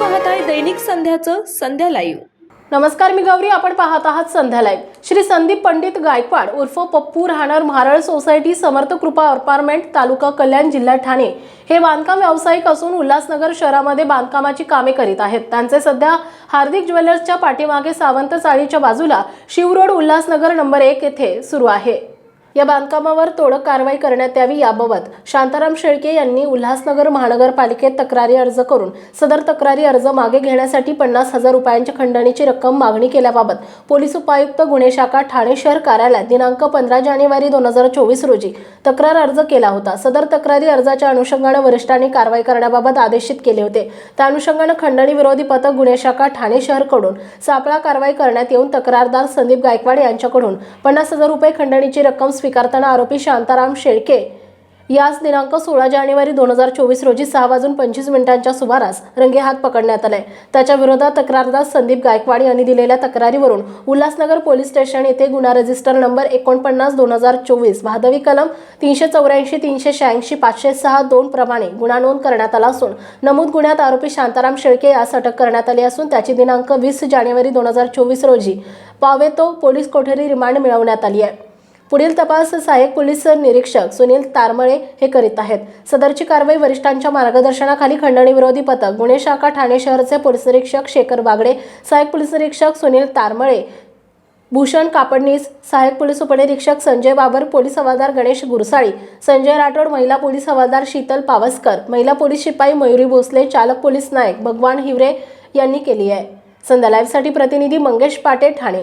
दैनिक संध्याचं संध्या live नमस्कार मी गौरी आपण पाहत आहात संध्या लाईव्ह श्री संदीप पंडित गायकवाड उर्फ पप्पू राहणार म्हारळ सोसायटी समर्थ कृपा अपार्टमेंट तालुका कल्याण जिल्हा ठाणे. हे बांधकाम व्यावसायिक असून उल्हासनगर शहरामध्ये बांधकामाची कामे करीत आहेत. त्यांचे सध्या हार्दिक ज्वेलर्सच्या पाठीमागे सावंत चाळीच्या बाजूला शिवरोड उल्हासनगर नंबर एक येथे सुरू आहे. या बांधकामावर तोडक कारवाई करण्यात यावी याबाबत शांताराम शेळके यांनी उल्हासनगर महानगरपालिकेत तक्रारी अर्ज करून सदर तक्रारी अर्ज मागे घेण्यासाठी पन्नास हजार रुपयांच्या खंडणीची रक्कम मागणी केल्याबाबत पोलीस उपायुक्त गुन्हे शाखा ठाणे शहर कार्यालयात दिनांक पंधरा जानेवारी दोन हजार चोवीस रोजी तक्रार अर्ज केला होता. सदर तक्रारी अर्जाच्या अनुषंगाने वरिष्ठांनी कारवाई करण्याबाबत आदेशित केले होते. त्या अनुषंगाने खंडणी विरोधी पथक गुन्हे शाखा ठाणे शहरकडून सापळा कारवाई करण्यात येऊन तक्रारदार संदीप गायकवाड यांच्याकडून पन्नास हजार रुपये खंडणीची रक्कम स्वीकारताना आरोपी शांताराम शेळके याच दिनांक सोळा जानेवारी दोन हजार चोवीस रोजी सहा वाजून पंचवीस मिनिटांच्या सुमारास रंगेहात पकडण्यात आलाय त्याच्या विरोधात तक्रारदार संदीप गायकवाड यांनी दिलेल्या तक्रारीवरून उल्हासनगर पोलीस स्टेशन येथे गुन्हा रजिस्टर नंबर एकोणपन्नास दोन हजार चोवीस भादवी कलम तीनशे चौऱ्याऐंशी तीनशे शहाऐंशी पाचशे सहा दोन प्रमाणे गुन्हा नोंद करण्यात आला असून नमूद गुन्ह्यात आरोपी शांताराम शेळके यास अटक करण्यात आली असून त्याची दिनांक वीस जानेवारी दोन हजार चोवीस रोजी पावेतो पोलीस कोठेरी रिमांड मिळवण्यात आली आहे. पुढील तपास सहाय्यक पोलीस निरीक्षक सुनील तारमळे हे करीत आहेत. सदरची कारवाई वरिष्ठांच्या मार्गदर्शनाखाली खंडणी विरोधी पथक गुन्हे शाखा ठाणे शहरचे पोलीस निरीक्षक शेखर बागडे सहाय्यक पोलीस निरीक्षक सुनील तारमळे भूषण कापडनीस सहाय्यक पोलीस उपनिरीक्षक संजय बाबर पोलीस हवालदार गणेश गुरसाळी संजय राठोड महिला पोलीस हवालदार शीतल पावसकर महिला पोलीस शिपाई मयुरी भोसले चालक पोलीस नायक भगवान हिवरे यांनी केली आहे. संध्या लाईव्हसाठी प्रतिनिधी मंगेश पाटे ठाणे.